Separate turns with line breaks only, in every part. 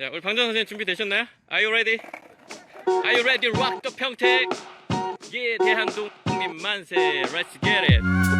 자, 우리 방정 선생님 준비되셨나요? Are you ready? Are you ready? Rock the 평택! 예, 대한독립 만세! Let's get it!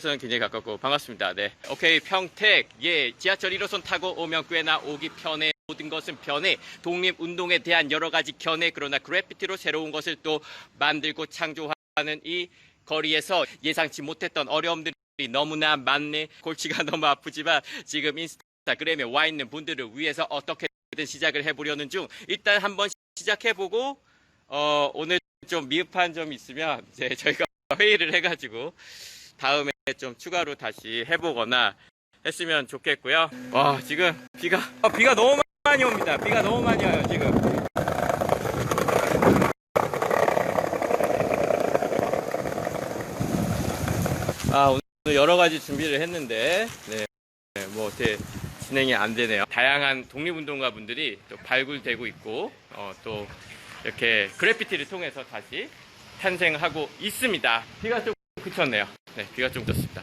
네, 수원에서는 굉장히 가깝고 반갑습니다. 네. 오케이 평택. 예 지하철 1호선 타고 오면 꽤나 오기 편해. 모든 것은 편해. 독립운동에 대한 여러 가지 견해 그러나 그래피티로 새로운 것을 또 만들고 창조하는 이 거리에서 예상치 못했던 어려움들이 너무나 많네. 골치가 너무 아프지만 지금 인스타그램에 와 있는 분들을 위해서 어떻게든 시작을 해보려는 중. 일단 한번 시작해보고 어, 오늘 좀 미흡한 점이 있으면 이제 저희가 회의를 해가지고 다음에 좀 추가로 다시 해보거나 했으면 좋겠고요. 와 지금 비가 아, 비가 너무 많이 옵니다. 비가 너무 많이 와요 지금. 아 오늘 여러 가지 준비를 했는데 네, 네, 뭐 어떻게 진행이 안 되네요. 다양한 독립운동가 분들이 또 발굴되고 있고 어, 또 이렇게 그래피티를 통해서 다시 탄생하고 있습니다. 비가 좀 그쳤네요. 네, 비가 좀 그쳤습니다.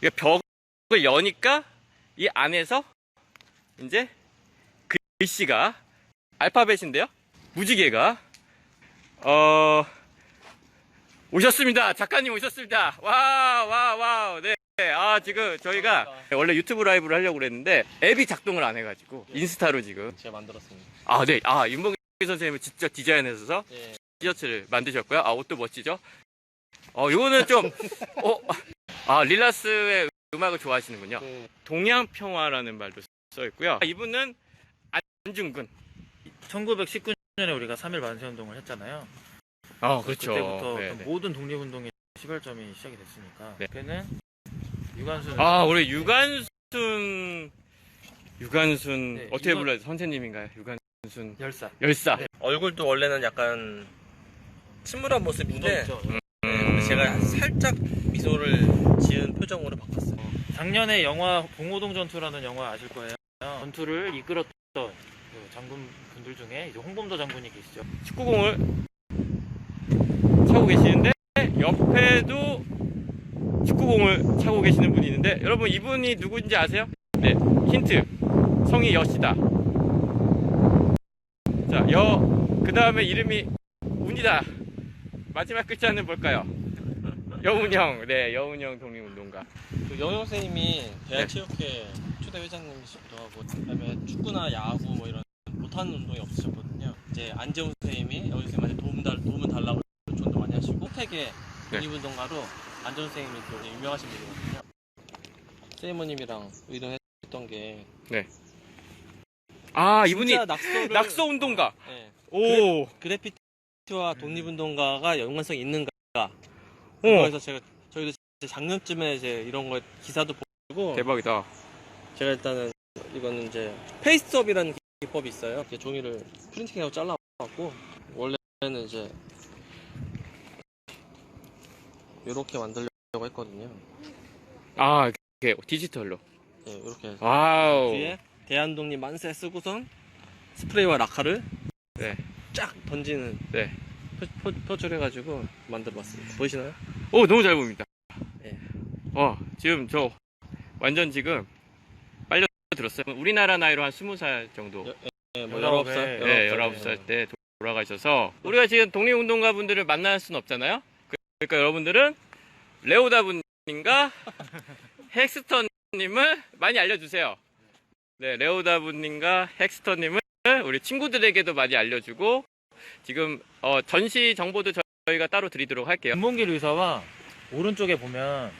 이거 벽을 여니까 이 안에서 이제 글씨가 알파벳인데요. 무지개가 어 오셨습니다. 작가님 오셨습니다. 와, 와, 와. 네. 아, 지금 저희가 원래 유튜브 라이브를 하려고 그랬는데 앱이 작동을 안 해가지고 인스타로 지금.
제가 만들었습니다.
아, 네. 아, 윤봉기 선생님은 직접 디자인해서
예.
티셔츠를 만드셨고요. 아, 옷도 멋지죠? 어, 요거는 좀, 어, 아, 릴라스의 음악을 좋아하시는군요.
그
동양평화라는 말도 써 있고요. 아, 이분은 안중근.
1919년에 우리가 3.1 만세운동을 했잖아요.
어,
그때부터
네, 네.
모든 독립운동의 시발점이 시작이 됐으니까.
네.
그는 유관순.
아, 우리 유관순, 유관순,
네,
어떻게
유관-
불러요? 선생님인가요? 유관순
열사.
열사.
네.
얼굴도 원래는 약간 침울한 모습인데
묻어있죠.
네,
음.
제가 살짝 미소를 지은 표정으로 바꿨어요.
작년에 영화 봉오동 전투라는 영화 아실 거예요. 전투를 이끌었던 그 장군 분들 중에 이제 홍범도 장군이 계시죠.
축구공을 차고 계시는데 옆에도 축구공을 차고 계시는 분이 있는데 여러분 이분이 누구인지 아세요? 네 힌트 성이 여시다 자 여 그 다음에 이름이 운이다 마지막 글자는 뭘까요? 여운형 네 여운형 독립운동가
그 영영 선생님이 대한체육회 초대 회장님이시기도 하고 그다음에 축구나 야구 뭐 이런 못하는 운동이 없으셨거든요. 이제 안재훈 선생님이 영영 선생님한테 도움 달 도움을 달라고 조언도 많이 하시고 택의 독립운동가로 안재훈 선생님이 또 유명하신 분이거든요. 세이모님이랑 의논했던
게아 이분이
진짜 낙서를
낙서 운동가
네.
오
그래피티와 독립운동가가 연관성이 있는가?
어,
그래서 제가 저희도 이제 작년쯤에 이제 이런 거 기사도 보고
대박이다
제가 일단은 이거는 이제 페이스업이라는 기법이 있어요. 이렇게 종이를 프린팅하고 잘라갖고 원래는 이제 이렇게 만들려고 했거든요.
아 이렇게 디지털로
예, 이렇게 해서
와우
뒤에 대한독립 만세 쓰고선 스프레이와 라카를
네.
쫙 던지는
네.
표, 표, 표출해가지고 만들어봤습니다. 보이시나요?
오 너무 잘 보입니다.
예.
어 지금 저 완전 지금 빨려 들었어요. 우리나라 나이로 한 스무 살 정도.
여- 예, 뭐
열아홉
19살,
살.
네,
19살.
19살 때 돌아가셔서 우리가 지금 독립운동가 분들을 만날 수는 없잖아요. 그러니까 여러분들은 레오다 분님과 헥스터님을 많이 알려주세요. 네, 레오다 분님과 헥스터님을 우리 친구들에게도 많이 알려주고 지금 어, 전시 정보도 저희가 따로 드리도록 할게요.
김봉길 의사와 오른쪽에 보면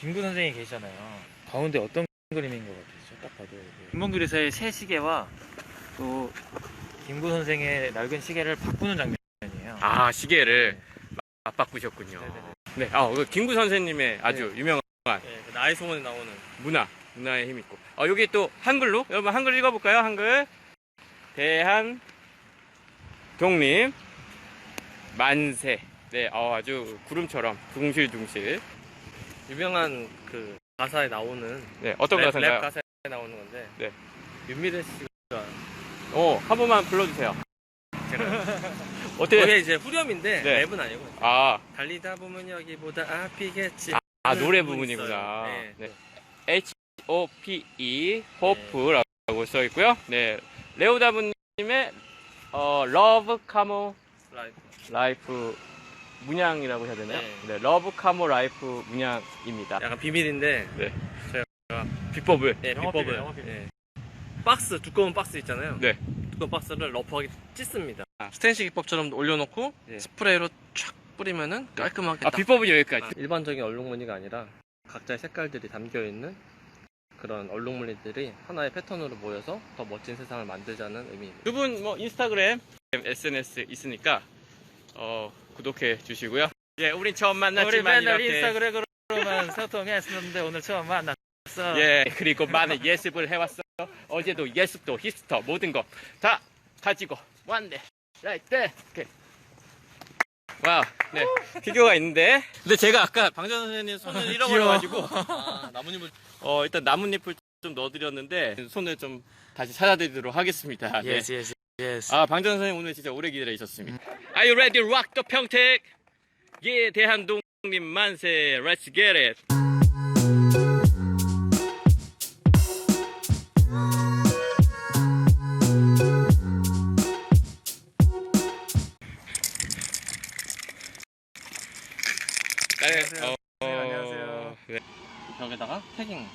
김구 선생이 계시잖아요. 가운데 어떤 그림인 것 같으시죠? 딱 봐도. 김봉길 의사의 새 시계와 또 김구 선생의 낡은 시계를 바꾸는 장면이에요.
아 시계를 맞바꾸셨군요.
네네네.
네, 아, 그 김구 선생님의 아주 유명한
예, 그 나의 소원에 나오는
문화, 문화의 힘 있고. 어, 여기 또 한글로 여러분 한글 읽어볼까요? 한글 대한 독립 만세. 네, 어, 아주 구름처럼 둥실둥실.
유명한 그 가사에 나오는
네, 어떤
랩,
가사인가요?
랩 가사에 나오는 건데
네.
윤미래 씨가
어, 한 번만 불러주세요.
제가
어떻게?
그게 이제 후렴인데
네.
랩은 아니고
아,
달리다 보면 여기보다 앞이겠지
아 노래
부분이
부분이구나.
있어요.
네. H O P E 호프라고 써 있고요. 네, 레오다브님의 어, 러브 카모
라이프.
라이프 문양이라고 해야 되나요?
네.
네, 러브 카모 라이프 문양입니다.
약간 비밀인데
비법을.
예,
영업
비법을
비밀, 영업 비밀.
예. 박스 두꺼운 박스 있잖아요.
네.
두꺼운 박스를 러프하게 찢습니다.
아.
스텐시 기법처럼 올려놓고
네.
스프레이로 촥 뿌리면은 깔끔하게
아
딱
비법은 여기까지.
아, 일반적인 얼룩무늬가 아니라 각자의 색깔들이 담겨 있는 그런 얼룩무늬들이 하나의 패턴으로 모여서 더 멋진 세상을 만들자는 의미입니다.
두 분 뭐 인스타그램, SNS 있으니까 어, 구독해 주시고요. 예, 우린 처음
우리
만났지만
맨날
이렇게
인스타그램으로만 소통했었는데 오늘 처음 만났어.
예, 그리고 많은 예습을 해왔어. 어제도 예습도 히스터 모든 거 다 가지고 왔네. there. 오케이. 와우, 네. 피규어가 있는데. 근데 제가 아까 방전 선생님 손을 잃어버려가지고,
아, 나뭇잎을
어, 일단 나뭇잎을 좀 넣어드렸는데, 손을 좀 다시 찾아드리도록 하겠습니다. 네.
예스 예스 예스.
아, 방전 선생님 오늘 진짜 오래 기다리셨습니다. Are you ready, rock the 평택? 예, 대한독립 만세, let's get it.
안녕하세요.
어,
네, 안녕하세요.
네.
벽에다가 태깅.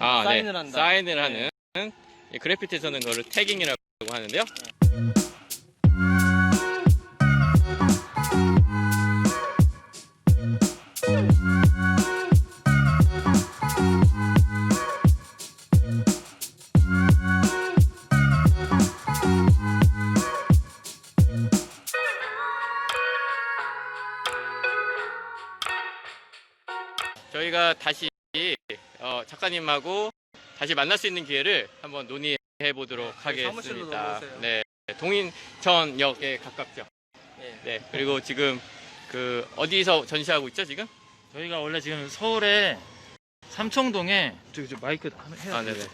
아,
사인을
네.
한다.
사인을
네.
하는 예, 그래피티에서는 그거를 태깅이라고 하는데요. 저희가 다시 어, 작가님하고 다시 만날 수 있는 기회를 한번 논의 해 보도록
저희 사무실로
하겠습니다. 네, 동인천역에 가깝죠.
예.
네, 그리고 지금 그 어디서 전시하고 있죠 지금?
저희가 원래 지금 서울에 삼청동에 저기 저 마이크 해야
아, 네네.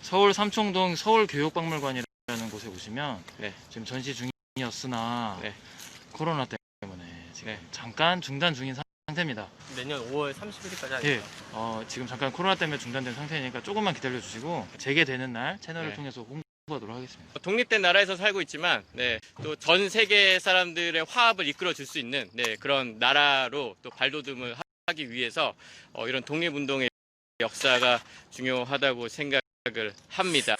서울 삼청동 서울교육박물관이라는 곳에 오시면
네.
지금 전시 중이었으나
네.
코로나 때문에 지금
네.
잠깐 중단 중인 상- 상태입니다.
내년 5월 31일까지 하니까.
예, 어, 지금 잠깐 코로나 때문에 중단된 상태니까 조금만 기다려 주시고 재개되는 날 채널을
네.
통해서 홍보하도록 하겠습니다.
독립된 나라에서 살고 있지만, 네, 또 전 세계 사람들의 화합을 이끌어 줄 수 있는 네, 그런 나라로 또 발돋움을 하- 하기 위해서 어, 이런 독립운동의 역사가 중요하다고 생각을 합니다.